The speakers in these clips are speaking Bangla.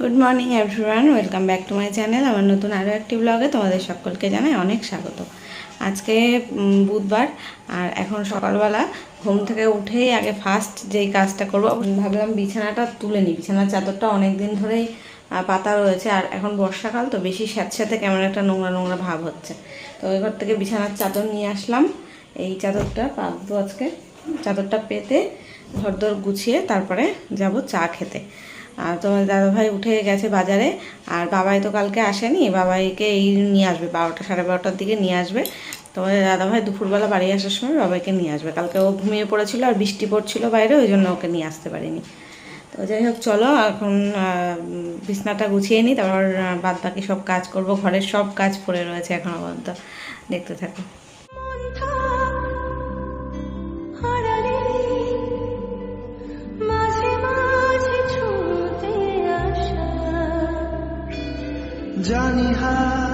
Good morning everyone welcome back to my channel আমার নতুন আরও একটি ব্লগে তোমাদের সকলকে জানাই অনেক স্বাগত। আজকে বুধবার, আর এখন সকালবেলা ঘুম থেকে উঠেই আগে ফার্স্ট যেই কাজটা করব ভাবলাম বিছানাটা তুলে নিই। বিছানার চাদরটা অনেক দিন ধরেই পাতা রয়েছে, আর এখন বর্ষাকাল, তো বেশি স্যাঁতস্যাঁতে কেমন একটা নোংরা নোংরা ভাব হচ্ছে। তো ওই ঘর থেকে বিছানার চাদর নিয়ে আসলাম। এই চাদরটা পাতবো আজকে। চাদরটা পেতে ঘরদোর গুছিয়ে তারপরে যাব চা খেতে। আর তোমার দাদাভাই উঠে গেছে বাজারে, আর বাবাই তো কালকে আসেনি, বাবাইকে এই নিয়ে আসবে, বারোটা সাড়ে বারোটার দিকে নিয়ে আসবে। তোমাদের দাদাভাই দুপুরবেলা বাড়ি আসার সময় বাবাইকে নিয়ে আসবে। কালকে ও ঘুমিয়ে পড়েছিল আর বৃষ্টি পড়ছিল বাইরে, ওই জন্য ওকে নিয়ে আসতে পারিনি। তো যাই হোক, চলো, এখন বিছনাটা গুছিয়ে নিই তারপর বাদ বাকি সব কাজ করব, ঘরের সব কাজ পড়ে রয়েছে এখনও পর্যন্ত। দেখতে থাকো। জানি হাত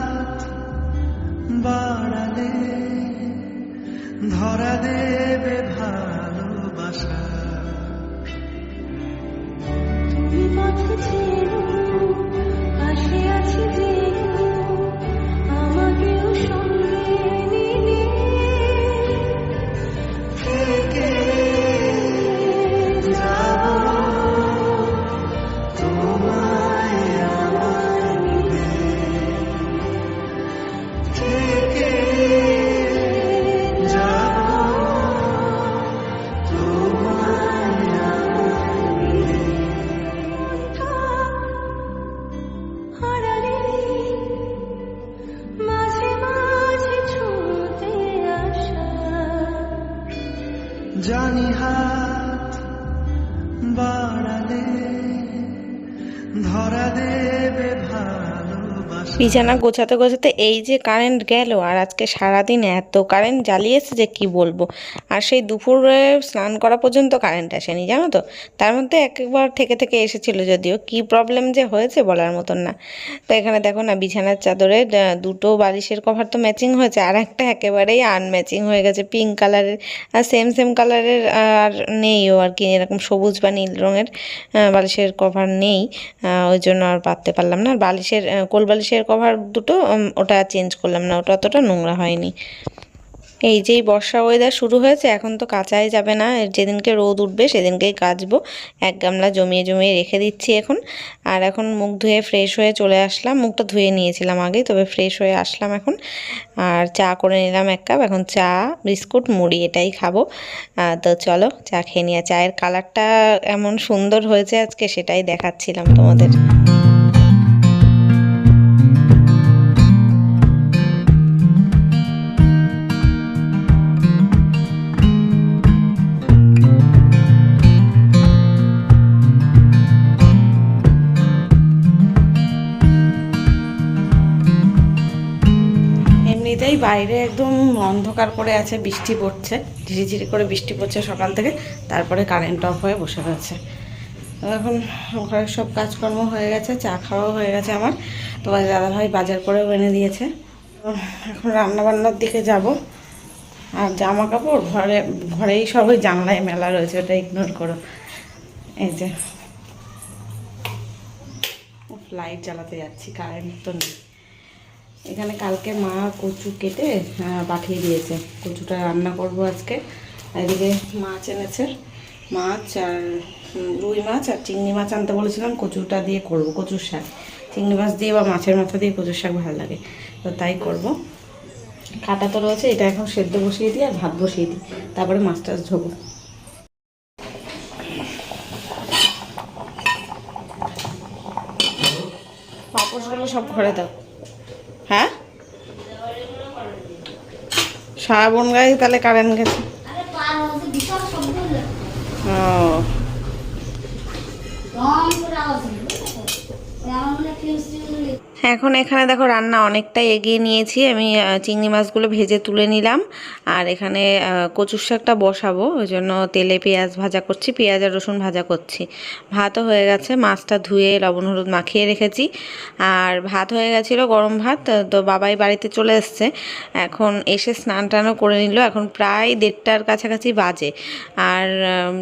বিছানা গোছাতে গোছাতে এই যে কারেন্ট গেল, আর আজকে সারাদিন এত কারেন্ট জ্বালিয়েছে যে কি বলব? আর সেই দুপুরে স্নান করা পর্যন্ত কারেন্ট আসেনি, জানো তো? তার মধ্যে এক একবার থেকে থেকে এসেছিল যদিও, কি প্রবলেম যে হয়েছে বলার মতন না। তো এখানে দেখো না, বিছানার চাদরে দুটো বালিশের কভার তো ম্যাচিং হয়েছে, আর একটা একেবারেই আনম্যাচিং হয়ে গেছে পিঙ্ক কালারের আর সেম সেম কালারের আর নেইও আর কি, এরকম সবুজ বা নীল রঙের বালিশের কভার নেই ওই জন্য আর পাততে পারলাম না। বালিশের কোল বালিশের কভার দুটো ওটা চেঞ্জ করলাম না, ওটা অতটা নোংরা হয়নি। এই যেই বর্ষা ওয়েদার শুরু হয়েছে, এখন তো কাচাই যাবে না। যেদিনকে রোদ উঠবে, সেদিনকেই কাচবো। এক গামলা জমিয়ে জমিয়ে রেখে দিচ্ছি এখন। আর এখন মুখ ধুয়ে ফ্রেশ হয়ে চলে আসলাম। মুখটা ধুয়ে নিয়েছিলাম আগেই, তবে ফ্রেশ হয়ে আসলাম এখন। আর চা করে নিলাম এক কাপ এখন চা, বিস্কুট, মুড়ি এটাই খাব। তো চলো, চা খেয়ে নিয়ে, চায়ের কালারটা এমন সুন্দর হয়েছে আজকে, সেটাই দেখাচ্ছিলাম তোমাদের। বাইরে একদম অন্ধকার করে আছে, বৃষ্টি পড়ছে। ঝিরিঝিরি করে বৃষ্টি পড়ছে সকাল থেকে, তারপরে কারেন্ট অফ হয়ে বসে রয়েছে। এখন ঘরের সব কাজকর্ম হয়ে গেছে, চা খাওয়াও হয়ে গেছে আমার। তোমার দাদাভাই বাজার করেও এনে দিয়েছে। এখন রান্নাবান্নার দিকে যাব। আর জামা কাপড় ঘরে, ঘরেই সব ওই জানলায় মেলা রয়েছে, ওটা ইগনোর করো। এই যে লাইট জ্বালাতে যাচ্ছি কারেন্ট তো নেই। এখানে কালকে মা কচু কেটে পাঠিয়ে দিয়েছে। কচুটা রান্না করব আজকে। এদিকে মাছ এনেছে। মাছ আর রুই মাছ আর চিংড়ি মাছ আনতে বলেছিলাম, কচুটা দিয়ে করব, কচুর শাক। চিংড়ি মাছ দিয়ে বা মাছের মাথা দিয়ে কচুর শাক ভালো লাগে। তো তাই করব। কাটা তো রয়েছে, এটা এখন সেদ্ধ বসিয়ে দিই আর ভাত বসিয়ে দিই। তারপরে মাছ টাছ ধোবো। পাপড়গুলো সব ঘরে দাও। হ্যাঁ? শ্রাবণ গায়ে তাহলে কারেন্ট গেছে। ও। এখন এখানে দেখো রান্না অনেকটাই এগিয়ে নিয়েছি। আমি চিংড়ি মাছগুলো ভেজে তুলে নিলাম। আর এখানে কচুর শাকটা বসাবো। ওই জন্য তেলে পেঁয়াজ ভাজা করছি, পেঁয়াজ আর রসুন ভাজা করছি। ভাতও হয়ে গেছে, মাছটা ধুয়ে লবণ হলুদ মাখিয়ে রেখেছি। আর ভাত হয়ে গেছিল গরম ভাত, তো বাবাই বাড়িতে চলে এসছে। এখন এসে স্নান টানও করে নিল। এখন প্রায় দেড়টার কাছাকাছি বাজে। আর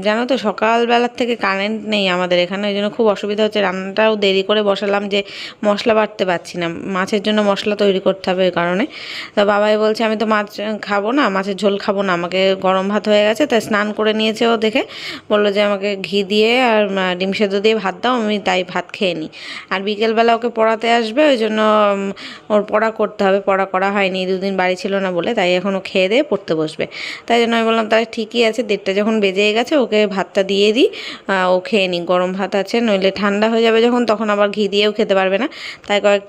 জানো তো, সকালবেলার থেকে কারেন্ট নেই আমাদের এখানে। ওই জন্য খুব অসুবিধা হচ্ছে। রান্নাটাও দেরি করে বসালাম যে মশলা বাটতে পারছি না। মাছের জন্য মশলা তৈরি করতে হবে ওই কারণে। তো বাবাই বলছে, আমি তো মাছ খাব না, মাছের ঝোল খাব না। আমাকে গরম ভাত হয়ে গেছে, তাই স্নান করে নিয়েছে ও দেখে। বলল যে, আমাকে ঘি দিয়ে আর ডিম সেদ্ধ দিয়ে ভাত দাও, আমি তাই ভাত খেয়ে নিই। আর বিকেলবেলা ওকে পড়াতে আসবে, ওই জন্য ওর পড়া করতে হবে। পড়া করা হয়নি, দুদিন বাড়ি ছিল না বলে, তাই এখন ও খেয়ে দিয়ে পড়তে বসবে। তাই জন্য আমি বললাম তাই ঠিকই আছে, দেড়টা যখন বেজে গেছে, ওকে ভাতটা দিয়ে দিই ও খেয়ে নিই গরম ভাত আছে, নইলে ঠান্ডা হয়ে যাবে যখন, তখন আবার ঘি দিয়েও খেতে পারবে না। তাই কয়েকটা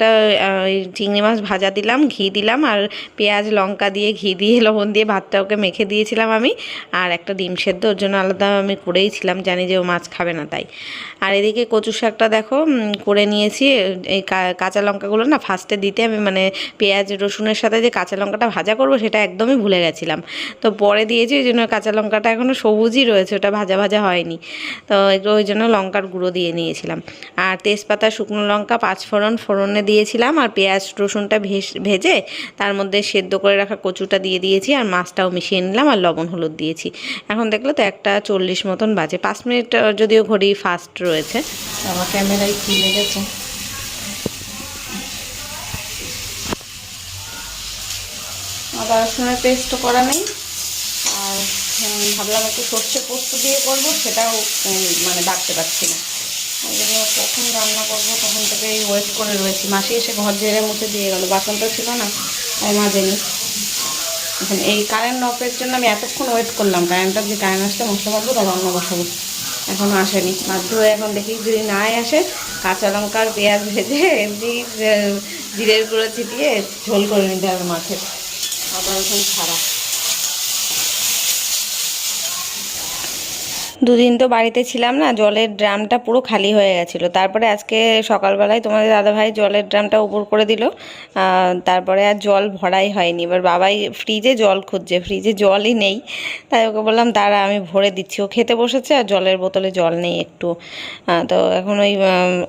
এই চিংড়ি মাছ ভাজা দিলাম, ঘি দিলাম, আর পেঁয়াজ, লঙ্কা দিয়ে ঘি দিয়ে, লবণ দিয়ে ভাতটা ওকে মেখে দিয়েছিলাম আমি, আর একটা ডিম সেদ্ধ, ওর জন্য আলাদা আমি করেই ছিলাম, জানি যে ও মাছ খাবে না তাই। আর এদিকে কচু শাকটা দেখো করে নিয়েছি, এই কাঁচা লঙ্কাগুলো না ফার্স্টে দিতে আমি মানে পেঁয়াজ, রসুনের সাথে যে কাঁচা লঙ্কাটা ভাজা করব, সেটা একদমই ভুলে গেছিলাম। তো পরে দিয়েছি, ওই জন্য কাঁচা লঙ্কাটা এখনও সবুজই রয়েছে, ওটা ভাজা ভাজা হয়নি। তো একটু ওই জন্য লঙ্কার গুঁড়ো দিয়ে নিয়েছিলাম। আর তেজপাতা, শুকনো লঙ্কা, পাঁচফোড়ন, ফোড়নে দিয়েছিলাম আর পেঁয়াজ রসুনটা ভেজে তার মধ্যে সেদ্ধ করে রাখা কচুটা দিয়ে দিয়েছি আর মাছটাও মিশিয়ে নিলাম আর লবণ হলুদ দিয়েছি। এখন দেখল তো একটা চল্লিশ মতন বাজে। পাঁচ মিনিট যদিও ঘড়ি ফাস্ট রয়েছে। আমার ক্যামেরায় কি লেগেছে? আদা রসুনের পেস্টও করা নেই। আর ভাবলাম একটু সর্ষে পোস্ত দিয়ে করব, সেটাও মানে বাড়তে পারছি না। জন্য কখন রান্না করব, তখন থেকে এই ওয়েট করে রয়েছি। মাসি এসে ঘর ঝেড়ে মুছে দিয়ে গেলো বাসন তো ছিল না তাই মাজেনি। এখন এই কারেন্ট অফের জন্য আমি এতক্ষণ ওয়েট করলাম। কারেন্টটা যে কারেন্ট আসলে মশলা বাঁধবো তখন রান্না বসাবো। এখনও আসেনি। বাধ্য হয়ে এখন দেখি যদি নাই আসে, কাঁচা লঙ্কার পেঁয়াজ ভেজে, এমনি জিরের গুঁড়ো ছিটিয়ে ঝোল করে নিতে হবে মাছের। আদা রসুন ছাড়া। দুদিন তো বাড়িতে ছিলাম না, জলের ড্রামটা পুরো খালি হয়ে গেছিল। তারপরে আজকে সকালবেলায় তোমাদের দাদাভাই জলের ড্রামটা উপর করে দিল। তারপরে আর জল ভরাই হয়নি। এবার বাবাই ফ্রিজে জল খুঁজছে, ফ্রিজে জলই নেই। তাই ওকে বললাম, দাঁড়া, আমি ভরে দিচ্ছি। ও খেতে বসেছে আর জলের বোতলে জল নেই একটু। তো এখন ওই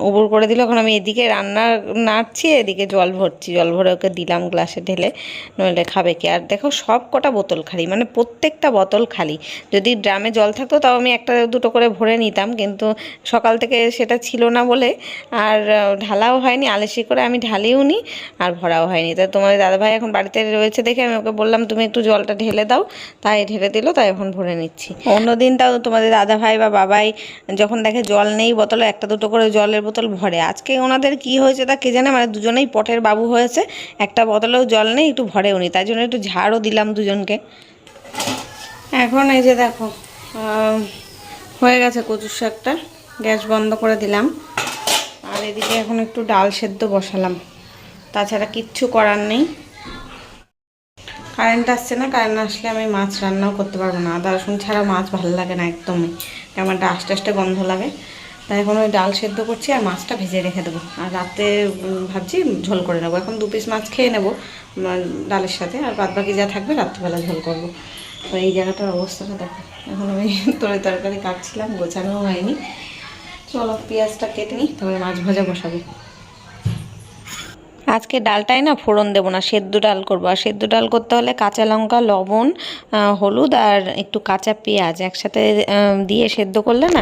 উবুর করে দিল। এখন আমি এদিকে রান্না নাড়ছি, এদিকে জল ভরছি। জল ভরে ওকে দিলাম গ্লাসে ঢেলে, নইলে খাবে কি? আর দেখো সব কটা বোতল খালি মানে প্রত্যেকটা বোতল খালি। যদি ড্রামে জল থাকতো, তাও আমি একটা দুটো করে ভরে নিতাম, কিন্তু সকাল থেকে সেটা ছিল না বলে আর ঢালাও হয়নি, আলেসি করে আমি ঢালিও নি আর ভরাও হয়নি। তা তোমার দাদাভাই এখন বাড়িতে রয়েছে দেখে আমি ওকে বললাম, তুমি একটু জলটা ঢেলে দাও। তাই ঢেলে দিল, তাই এখন ভরে নিচ্ছি। অন্যদিন তাও তোমাদের দাদাভাই বা বাবাই যখন দেখে জল নেই বোতলে, একটা দুটো করে জলের বোতল ভরে। আজকে ওনাদের কি হয়েছে তা কে জানে মানে দুজনেই পটের বাবু হয়েছে, একটা বোতলেও জল নেই, একটু ভরেও নি, তাই জন্য একটু ঝাড়ও দিলাম দুজনকে। এখন এই যে দেখো হয়ে গেছে কচুর শাকটা। গ্যাস বন্ধ করে দিলাম। আর এদিকে এখন একটু ডাল সেদ্ধ বসালাম। তাছাড়া কিচ্ছু করার নেই। কারেন্ট আসছে না, কারেন্ট আসলে আমি মাছ রান্নাও করতে পারব না। আদা রসুন ছাড়া মাছ ভালো লাগে না একদমই। একটা আস্তে আস্তে গন্ধ লাগে। তাই এখন ওই ডাল সেদ্ধ করছি আর মাছটা ভেজে রেখে দেবো। আর রাতে ভাবছি ঝোল করে নেব। এখন দু পিস মাছ খেয়ে নেব ডালের সাথে। আর বাদ বাকি যা থাকবে রাত্রিবেলা ঝোল করব। তো এই জায়গাটার অবস্থাটা দেখো। এখন আমি তরে তরকারি কাটছিলাম গোছানো হয়নি। চলো, পেঁয়াজটা কেটে নিই তবে মাছ ভাজা বসাবো। আজকে ডালটায় না ফোড়ন দেবো না, সেদ্ধ ডাল করব। আর সেদ্ধ ডাল করতে হলে কাঁচা লঙ্কা, লবণ হলুদ আর একটু কাঁচা পেঁয়াজ একসাথে দিয়ে সেদ্ধ করলে না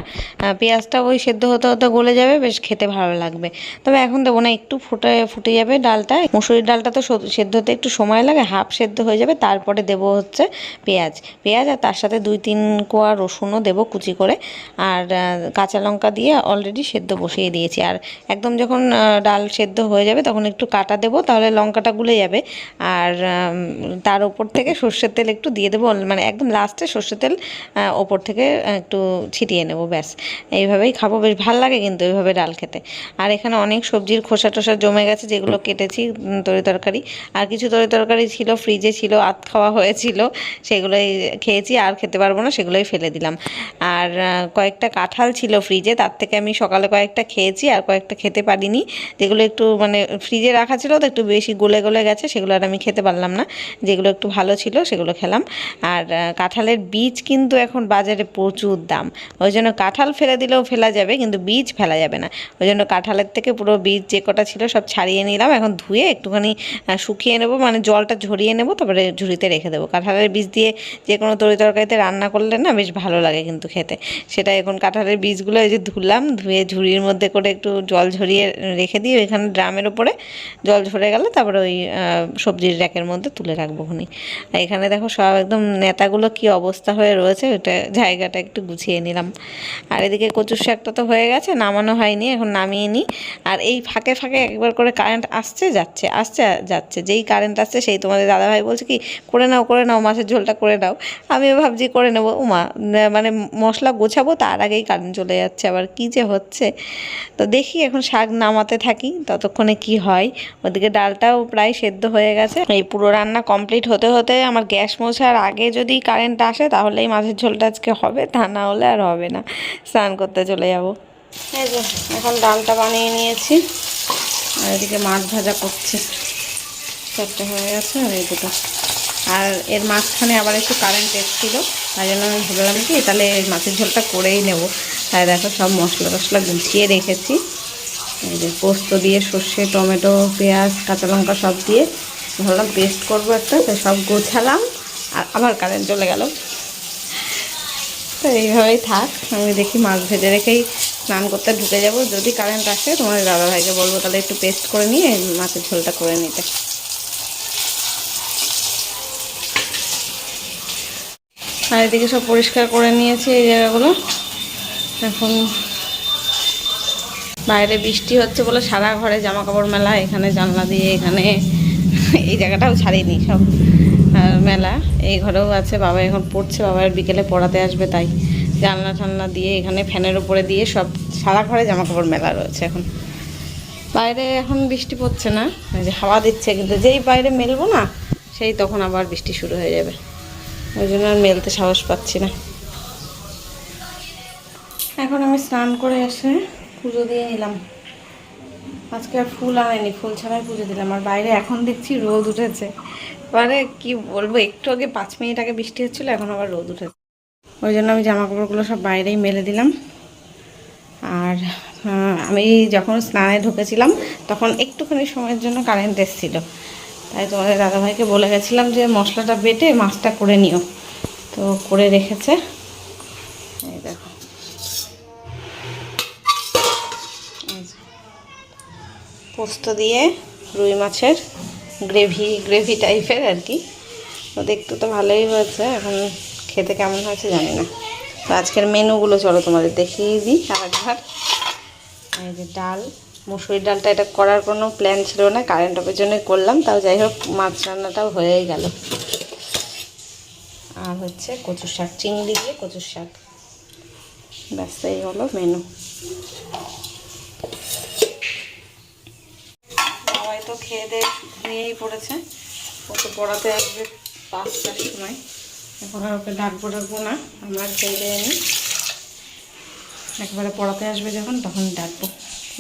পেঁয়াজটা ওই সেদ্ধ হতে হতে গলে যাবে, বেশ খেতে ভালো লাগবে। তবে এখন দেবো না, একটু ফুটে ফুটে যাবে ডালটা। মুসুরির ডালটা তো সেদ্ধ হতে একটু সময় লাগে, হাফ সেদ্ধ হয়ে যাবে, তারপরে দেবো হচ্ছে পেঁয়াজ। পেঁয়াজ আর তার সাথে দুই তিন কোয়া রসুনও দেবো কুচি করে। আর কাঁচা লঙ্কা দিয়ে অলরেডি সেদ্ধ বসিয়ে দিয়েছি। আর একদম যখন ডাল সেদ্ধ হয়ে যাবে, তখন একটু কাটা দেবো, তাহলে লঙ্কাটা গুলে যাবে। আর তার ওপর থেকে সর্ষের তেল একটু দিয়ে দেবো মানে একদম লাস্টে সর্ষের তেল ওপর থেকে একটু ছিটিয়ে নেব, ব্যাস। এইভাবেই খাব, বেশ ভালো লাগে কিন্তু এইভাবে ডাল খেতে। আর এখানে অনেক সবজির খোসা টোসা জমে গেছে, যেগুলো কেটেছি তরি তরকারি। আর কিছু তরি তরকারি ছিল ফ্রিজে ছিল, আত খাওয়া হয়েছিল, সেগুলোই খেয়েছি, আর খেতে পারব না, সেগুলোই ফেলে দিলাম। আর কয়েকটা কাঁঠাল ছিল ফ্রিজে তার থেকে আমি সকালে কয়েকটা খেয়েছি, আর কয়েকটা খেতে পারিনি। যেগুলো একটু মানে ফ্রিজে রাখা ছিল তো একটু বেশি গলে গলে গেছে, সেগুলো আর আমি খেতে পারলাম না। যেগুলো একটু ভালো ছিল সেগুলো খেলাম। আর কাঁঠালের বীজ কিন্তু এখন বাজারে প্রচুর দাম। ওই জন্য কাঁঠাল ফেলে দিলেও ফেলা যাবে, কিন্তু বীজ ফেলা যাবে না। ওই জন্য কাঁঠালের থেকে পুরো বীজ যে কটা ছিল সব ছাড়িয়ে নিলাম। এখন ধুয়ে একটুখানি শুকিয়ে নেব মানে জলটা ঝরিয়ে নেব, তারপরে ঝুড়িতে রেখে দেবো। কাঁঠালের বীজ দিয়ে যে কোনো তরি তরকারিতে রান্না করলে না বেশ ভালো লাগে কিন্তু খেতে। সেটা এখন কাঁঠালের বীজগুলো এই যে ধুলাম, ধুয়ে ঝুড়ির মধ্যে করে একটু জল ঝরিয়ে রেখে দিয়ে ওইখানে ড্রামের ওপরে। জল ঝরে গেলে তারপরে ওই সবজির র্যাকের মধ্যে তুলে রাখব খুনি। এখানে দেখো সব একদম নেতাগুলো কি অবস্থা হয়ে রয়েছে ওটা জায়গাটা একটু গুছিয়ে নিলাম। আর এদিকে কচুর শাকটা তো হয়ে গেছে, নামানো হয়নি, এখন নামিয়ে নিই। আর এই ফাঁকে ফাঁকে একবার করে কারেন্ট আসছে, যাচ্ছে আসছে, যাচ্ছে। যেই কারেন্ট আসছে, সেই তোমাদের দাদাভাই বলছে কি, করে নাও করে নাও, মাছের ঝোলটা করে নাও। আমিও ভাবছি করে নেব। উমা মানে মশলা গোছাবো, তার আগেই কারেন্ট চলে যাচ্ছে। আবার কি যে হচ্ছে। তো দেখি এখন শাক নামাতে থাকি, ততক্ষণে কি হয়। ওদিকে ডালটাও প্রায় সেদ্ধ হয়ে গেছে। এই পুরো রান্না কমপ্লিট হতে হতে আমার গ্যাস মোছার আগে যদি কারেন্ট আসে তাহলেই মাছের ঝোলটা আজকে হবে, তা না হলে আর হবে না। স্নান করতে চলে যাব। এখন ডালটা বানিয়ে নিয়েছি। আর এদিকে মাছ ভাজা করছি। চারটে হয়ে গেছে আর এই দুটো। আর এর মাঝখানে আবার একটু কারেন্ট এসেছিল, তাই জন্য আমি ভাবলাম কি তাহলে মাছের ঝোলটা করেই নেব। তাই দেখো সব মশলা টশলা গুছিয়ে রেখেছি। এই যে পোস্ত দিয়ে সর্ষে, টমেটো, পেঁয়াজ, কাঁচা লঙ্কা সব দিয়ে ভাবলাম পেস্ট করব একটা, তো সব গোছালাম আর আবার কারেন্ট চলে গেল। তো এইভাবেই থাক, আমি দেখি মাছ ভেজে রেখেই স্নান করতে ঢুকে যাব। যদি কারেন্ট আসে, তোমার দাদাভাইকে বলব, তাহলে একটু পেস্ট করে নিয়ে মাছের ঝোলটা করে নিতে। আর এদিকে সব পরিষ্কার করে নিয়েছি এই জায়গাগুলো। এখন বাইরে বৃষ্টি হচ্ছে বলে সারা ঘরে জামা কাপড় মেলা, এখানে জানলা দিয়ে, এখানে এই জায়গাটাও ছাড়িনি সব মেলা। এই ঘরেও আছে, বাবা এখন পড়ছে বাবার বিকেলে পড়াতে আসবে তাই। জানলা টানলা দিয়ে, এখানে ফ্যানের উপরে দিয়ে সব, সারা ঘরে জামা কাপড় মেলা রয়েছে এখন। বাইরে এখন বৃষ্টি পড়ছে না যে হাওয়া দিচ্ছে, কিন্তু যেই বাইরে মেলবো না, সেই তখন আবার বৃষ্টি শুরু হয়ে যাবে। ওই জন্য আর মেলতে সাহস পাচ্ছি না। এখন আমি স্নান করে এসে পুজো দিয়ে নিলাম আজকে আর ফুল আনেনি, ফুল ছাড়াই পুজো দিলাম। আর বাইরে এখন দেখছি রোদ উঠেছে। মানে কি বলব, একটু আগে পাঁচ মিনিট আগে বৃষ্টি হচ্ছিল, এখন আবার রোদ উঠেছে। ওই জন্য আমি জামা কাপড়গুলো সব বাইরেই মেলে দিলাম। আর আমি যখন স্নানে ঢুকেছিলাম, তখন একটুখানি সময়ের জন্য কারেন্ট এসেছিল। তাই তোমাদের দাদাভাইকে বলে গেছিলাম যে, মশলাটা বেটে মাছটা করে নিও। তো করে রেখেছে। পোস্ত দিয়ে রুই মাছের গ্রেভি গ্রেভি টাইপের আর কি। তো দেখতে তো ভালোই হয়েছে, এখন খেতে কেমন হয়েছে জানি না। তো আজকের মেনুগুলো চলো তোমাদের দেখিয়ে দিই আরেকবার। এই যে ডাল মুসুরির ডালটা এটা করার কোনো প্ল্যান ছিল না কারেন্ট অফের জন্যই করলাম, তাও যাই হোক মাছ রান্নাটাও হয়েই গেল। আর হচ্ছে কচুর শাক, চিংড়ি দিয়ে কচুর শাক। ব্যাস, এই হলো মেনু সবাই তো খেয়ে দিয়ে নিয়েই পড়েছে। ও তো পড়াতে আসবে পাঁচটার সময়। এখন আর ওকে ডাকবো ডাকবো না, আমরা খেয়ে দিয়ে নিই। একবারে পড়াতে আসবে যখন, তখন ডাকবো।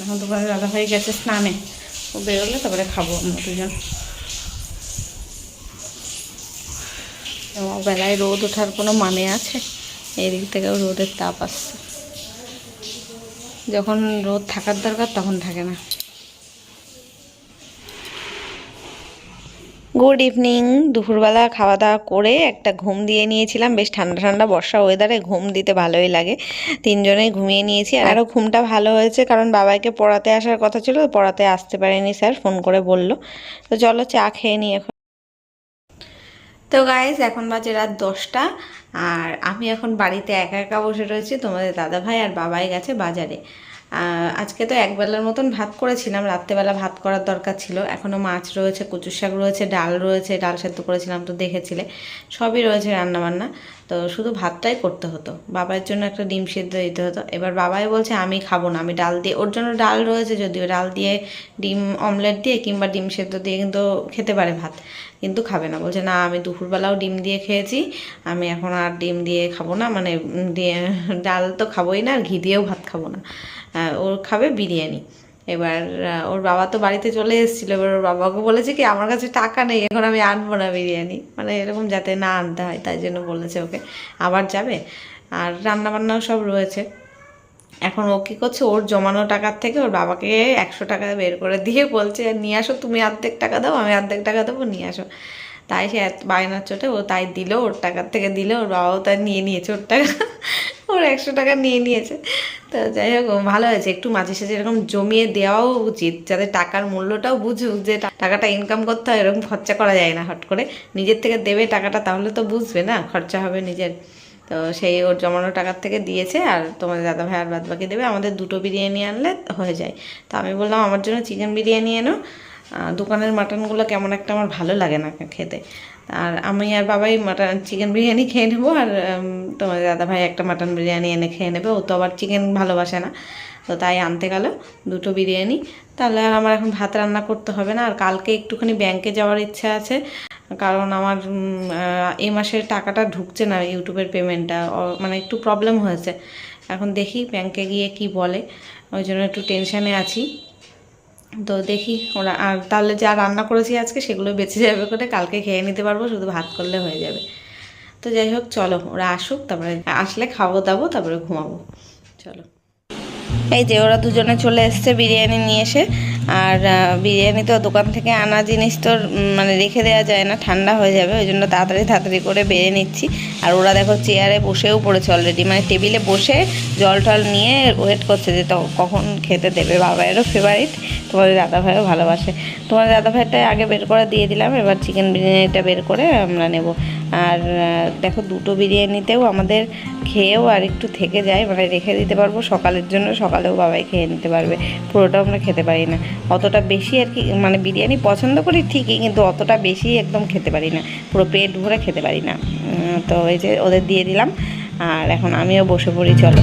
এখন তো দাদা হয়ে গেছে স্নানে। ও বেরোলে তারপরে খাব আমরা দুজন। বেলায় রোদ ওঠার কোনো মানে আছে? এই দিক থেকেও রোদের তাপ আসছে। যখন রোদ থাকার দরকার, তখন থাকে না। গুড ইভিনিং দুপুরবেলা খাওয়া দাওয়া করে একটা ঘুম দিয়ে নিয়েছিলাম। বেশ ঠান্ডা ঠান্ডা বর্ষা ওয়েদারে ঘুম দিতে ভালোই লাগে। তিনজনেই ঘুমিয়ে নিয়েছি। আর আরও ঘুমটা ভালো হয়েছে কারণ বাবাইকে পড়াতে আসার কথা ছিল, পড়াতে আসতে পারেনি স্যার, ফোন করে বলল। তো চলো চা খেয়ে নিই এখন। তো গাইজ এখন বাজে রাত দশটা। আর আমি এখন বাড়িতে একা একা বসে রয়েছি। তোমাদের দাদা ভাই আর বাবাই গেছে বাজারে। আজকে তো একবেলার মতন ভাত করেছিলাম, রাত্রেবেলা ভাত করার দরকার ছিল। এখনও মাছ রয়েছে, কচুর শাক রয়েছে, ডাল রয়েছে, ডাল সেদ্ধ করেছিলাম তো দেখেছিলে, সবই রয়েছে রান্নাবান্না। তো শুধু ভাতটাই করতে হতো, বাবার জন্য একটা ডিম সেদ্ধ দিতে হতো। এবার বাবাই বলছে, আমি খাব না, আমি ডাল দিয়ে, ওর জন্য ডাল রয়েছে যদিও, ডাল দিয়ে ডিম, অমলেট দিয়ে কিংবা ডিম সেদ্ধ দিয়ে কিন্তু খেতে পারে ভাত, কিন্তু খাবে না। বলছে, না, আমি দুপুরবেলাও ডিম দিয়ে খেয়েছি, আমি এখন আর ডিম দিয়ে খাব না মানে দিয়ে, ডাল তো খাবোই না, আর ঘি দিয়েও ভাত খাব না। ওর খাবে বিরিয়ানি। এবার ওর বাবা তো বাড়িতে চলে এসেছিল। এবার ওর বাবাকে বলেছে কি, আমার কাছে টাকা নেই, এখন আমি আনব না বিরিয়ানি। মানে এরকম যাতে না আনতে হয়, তাই জন্য বলেছে ওকে। আবার যাবে। আর রান্নাবান্নাও সব রয়েছে। এখন ও কী করছে, ওর জমানো টাকার থেকে ওর বাবাকে একশো টাকা বের করে দিয়ে বলছে, নিয়ে আসো, তুমি অর্ধেক টাকা দাও, আমি অর্ধেক টাকা দেবো, নিয়ে আসো। তাই সে বায়নার চোটে ও তাই দিল, ওর টাকার থেকে দিল, ওর বাবাও তাই নিয়ে নিয়েছে ওর টাকা। ওর একশো টাকা নিয়ে নিয়েছে। তো যাই হোক, ভালো হয়েছে। একটু মাঝে সাঝে এরকম জমিয়ে দেওয়াও উচিত, যাতে টাকার মূল্যটাও বুঝুক যে টাকাটা ইনকাম করতে হয়, এরকম খরচা করা যায় না হট করে। নিজের থেকে দেবে টাকাটা, তাহলে তো বুঝবে না, খরচা হবে নিজের। তো সেই ওর জমানো টাকার থেকে দিয়েছে, আর তোমাদের দাদা ভাই আর বাদ বাকি দেবে। আমাদের দুটো বিরিয়ানি আনলে হয়ে যায়। তো আমি বললাম, আমার জন্য চিকেন বিরিয়ানি এনো। দোকানের মাটনগুলো কেমন একটা আমার ভালো লাগে না খেতে। আর আমি আর বাবাই মাটন চিকেন বিরিয়ানি খেয়ে নেব আর তোমার দাদা ভাই একটা মাটন বিরিয়ানি এনে খেয়ে নেবে। ও তো আবার চিকেন ভালোবাসে না, তো তাই আনতে গেল দুটো বিরিয়ানি। তাহলে আর আমার এখন ভাত রান্না করতে হবে না, আর কালকে একটুখানি ব্যাংকে যাওয়ার ইচ্ছা আছে, কারণ আমার এই মাসের টাকাটা ঢুকছে না ইউটিউবের পেমেন্টটা মানে একটু প্রবলেম হয়েছে। এখন দেখি ব্যাংকে গিয়ে কি বলে, ওই জন্য একটু টেনশানে আছি। তো দেখি ওরা, আর তাহলে যা রান্না করেছি আজকে সেগুলো বেঁচে যাবে করে কালকে খেয়ে নিতে পারব, শুধু ভাত করলে হয়ে যাবে। তো যাই হোক, চলো ওরা আসুক, তারপরে আসলে খাব দাবো, তারপরে ঘুমাবো। চলো। এই যে ওরা দুজনে চলে এসছে বিরিয়ানি নিয়ে এসে। আর বিরিয়ানি তো দোকান থেকে আনা জিনিস তো মানে রেখে দেওয়া যায় না, ঠান্ডা হয়ে যাবে, ওই জন্য তাড়াতাড়ি তাড়াতাড়ি করে বেড়ে নিচ্ছি। আর ওরা দেখো চেয়ারে বসেও পড়েছে অলরেডি মানে টেবিলে বসে জল টল নিয়ে ওয়েট করছে যে কখন খেতে দেবে। বাবায়েরও ফেভারিট তোমাদের দাদা ভাইও ভালোবাসে। তোমাদের দাদা ভাইটা আগে বের করে দিয়ে দিলাম, এবার চিকেন বিরিয়ানিটা বের করে আমরা নেব। আর দেখো দুটো বিরিয়ানিতেও আমাদের খেয়েও আর একটু থেকে যায় মানে রেখে দিতে পারব। সকালের জন্য সকালেও বাবাই খেয়ে নিতে পারবে। পুরোটা আমরা খেতে পারি না। অতটা বেশি আর কি মানে বিরিয়ানি পছন্দ করি ঠিকই, কিন্তু অতটা বেশি একদম খেতে পারি না। পুরো পেট ভরে খেতে পারি না। তো এই যে ওদের দিয়ে দিলাম, আর এখন আমিও বসে পড়ি, চলো।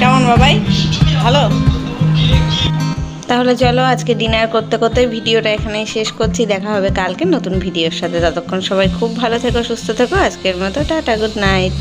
কেমন বাবাই? ভালো? তাহলে চলো আজকে ডিনার করতে করতে ভিডিওটা এখানেই শেষ করছি। দেখা হবে কালকে নতুন ভিডিওর সাথে। ততক্ষণ সবাই খুব ভালো থেকো, সুস্থ থেকো। আজকের মতো টাটা গুড নাইট